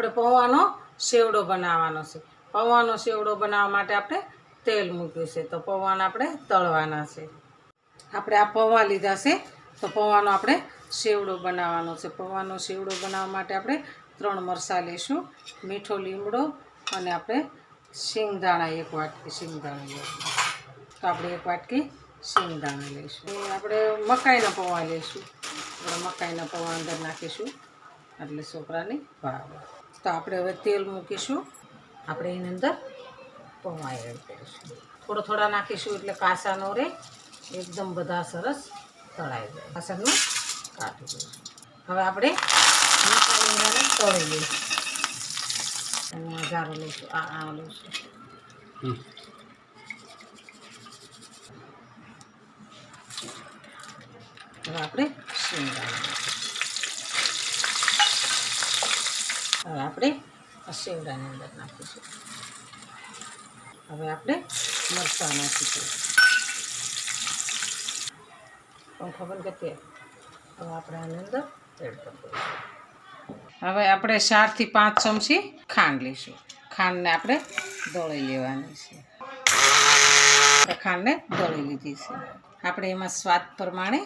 આપણે પૌવાનો સેવડો બનાવવાનો છે. પૌવાનો સેવડો બનાવવા માટે આપણે તેલ મૂક્યું છે. તો પૌવાના આપણે તળવાના છે. આપણે આ પૌવા લીધા છે. તો પૌવાનો આપણે સેવડો બનાવવાનો છે. પૌવાનો સેવડો બનાવવા માટે આપણે ત્રણ મરચાં લઈશું, મીઠો લીમડો અને આપણે શિંગદાણા એક વાટકી, શિંગદાણા લઈશું તો આપણે એક વાટકી શિંગદાણા લઈશું. આપણે મકાઈના પૌવા લઈશું. આપણે મકાઈના પૌવા અંદર નાખીશું. એટલે છોકરાને ભાવે તો આપણે હવે તેલ મૂકીશું. આપણે એની અંદર પૌવા એડ કરીશું. થોડો થોડા નાખીશું એટલે કાસા ન રહે એકદમ બધા સરસ તળાઈ જાય. કાસાનું કાઢી દઈશું. હવે આપણે મસાલાને તળી લઈશું. હું આ લઈશું આ આ લઈશું. હવે આપણે શિંગા હવે આપણે શિંગડાની અંદર નાખીશું. હવે આપણે મરચાં નાખીશું પણ ખબર કે તે હવે આપણે આની અંદર એડ હવે આપણે ચારથી પાંચ ચમચી ખાંડ લઈશું. ખાંડને આપણે દળી લેવાની છે. ખાંડને દળી લીધી છે. આપણે એમાં સ્વાદ પ્રમાણે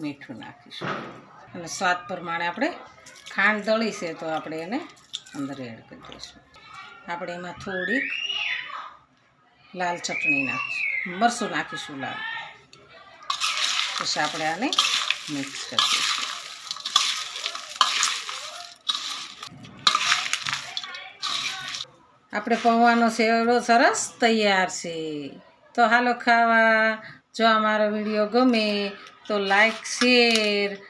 મીઠું નાખીશું. અને સ્વાદ પ્રમાણે આપણે ખાંડ દળી છે તો આપણે એને અંદર એડ કરી દઈશું. આપણે એમાં થોડીક લાલ ચટણી નાખીશું મરસું નાખીશું લાલ. પછી આપણે આને મિક્સ કરી દઈશું. આપણે પૌવાનો સેવડો સરસ તૈયાર છે. તો હાલો ખાવા. જો અમારો વીડિયો ગમે તો લાઈક શેર